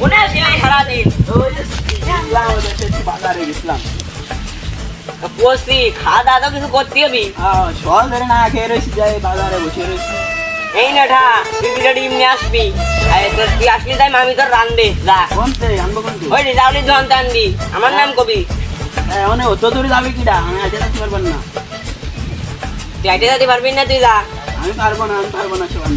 কোনের সেলাই সারাদিন বাজারে গেছিলাম বসি খাওয়া দাওয়া তো কিছু করতে হবে সকাল ধরে না খেয়ে রয়েছি যাই বাজারে বসে রয়েছি। এই নাঠা তুই দুটা ডিম নিয়ে আসবি। তুই আসলি তাই মামি তোর রান্ধবে যা। ওই রিজাউলি ধন আনবি। আমার নাম কবি। মানে অত দূরে যাবি কিটা আমি আইতে যেতে পারব না। তুই আইতে যেতে পারবি না তুই যা। আমি পারব না আমি পারব না সব আমি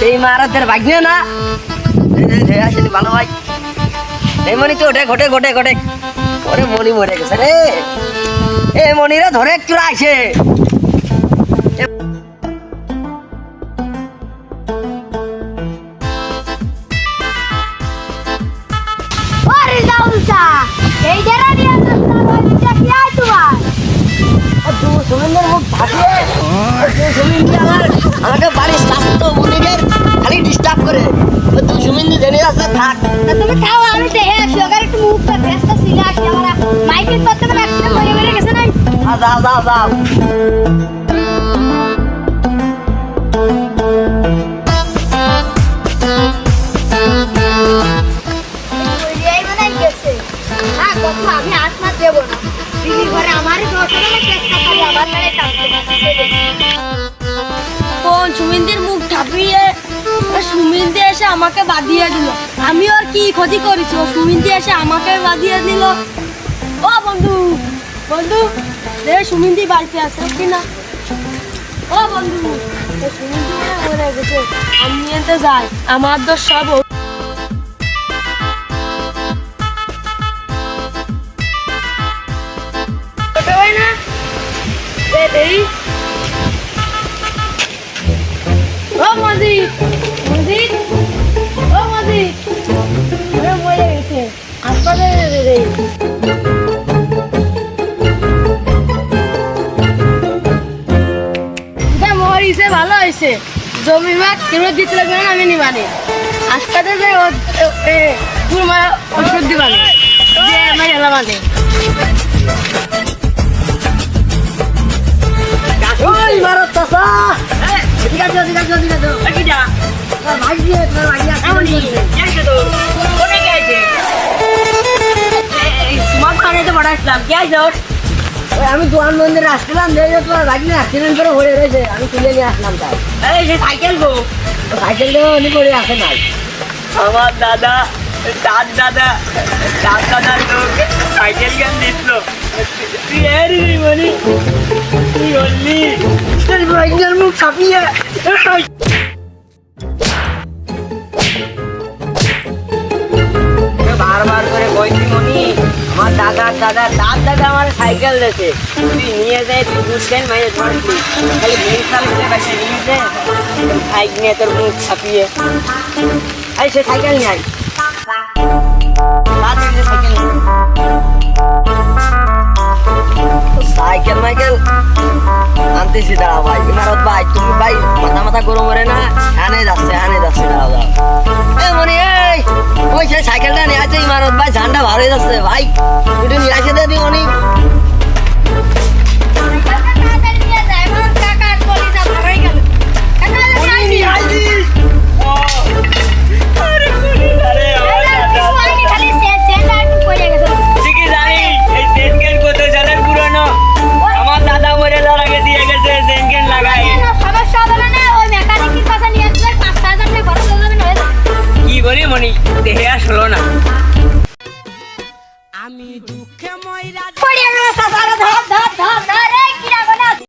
সেই মারাদের ভাগ্নে না? আসলে ভালো ভাই এই মনি তো ওঠে, ঘটে ঘটে ঘটে। ওরে মনি মরে গেছে রে। এ মনিরা ধরে চুরা আসে জেনে আছে থাক। তা তুমি খাও আমি দেখে আসি ওখানে একটু মুখটা ব্যস্ত ছিল আসি আমার। মাইকেল করতে পারে অ্যাক্সিডেন্ট করে মেরে গেছে নাই। আ, যাও যাও যাও। এই মানে গেছে হ্যাঁ কত আমি হাত মাত দেবো না। দিদি ঘরে আমারই দশ টাকা চেষ্টা করি আমার মেয়ে কোন সুমিন্দির মুখ ঠাপিয়ে সুমিন্দি এসে আমাকে বাঁধিয়ে দিল। আমি ওর কি ক্ষতি করেছি? ও সুমিন্দি এসে আমাকে বাঁধিয়ে দিল। ও বন্ধু বন্ধু রে সুমিন্দি বাড়িতে আছে কি না? ও বন্ধু সুমিন্দি মরে গেছে। আমি এতে যাই। আমার তো সব ওর। মরিছে ভালো হয়েছে। জমি ভাগ কেন দিতে লাগবে আমি নিবানি পুরো মারা ওষুধ দিবানি আমার এলাম ইসলাম কে আইছো? আমি দোয়ান মন্দিরে আসছিলাম দেখে তোমার ভাগ্নে অ্যাক্সিডেন্ট করে পড়ে রয়েছে আমি তুলে নিয়ে আসলাম তাই। এই সে সাইকেল গো। সাইকেল তো উনি পড়ে আসে নাই। আমার দাদা দাদ দাদা দাদ দাদা লোক সাইকেল কেন দিছিল। তুই এর মনি তুই বললি তোর ভাগ্নের মুখ ছাপিয়ে দাদা, তার দাদ আমার সাইকেল দিয়েছে। তুই নিয়ে যায় তুই বুঝছেন মাইয়ে ধর তুই খালি মেয়ে সাল করে নিয়ে যায় সাইকেল নিয়ে তোর মুখ ছাপিয়ে। আরে, সে সাইকেল নিয়ে আয়। Cycle, Michael. আনতেছি দাঁড়া ভাই। ইমারত ভাই, তুমি ভাই, মাথা মাথা গরম করে না? হানে যাচ্ছে হানে যাচ্ছে, দাঁড়া দাঁড়াও এ মনি, এই, ওই সেই সাইকেলটা নিয়ে আছে ইমারত ভাই, ঝান্ডা ভালো যাচ্ছে, ভাই। একটু নিয়ে আসে দেবি দিও করি মনি দেহে আসলো না। আমি দুঃখে ময়রা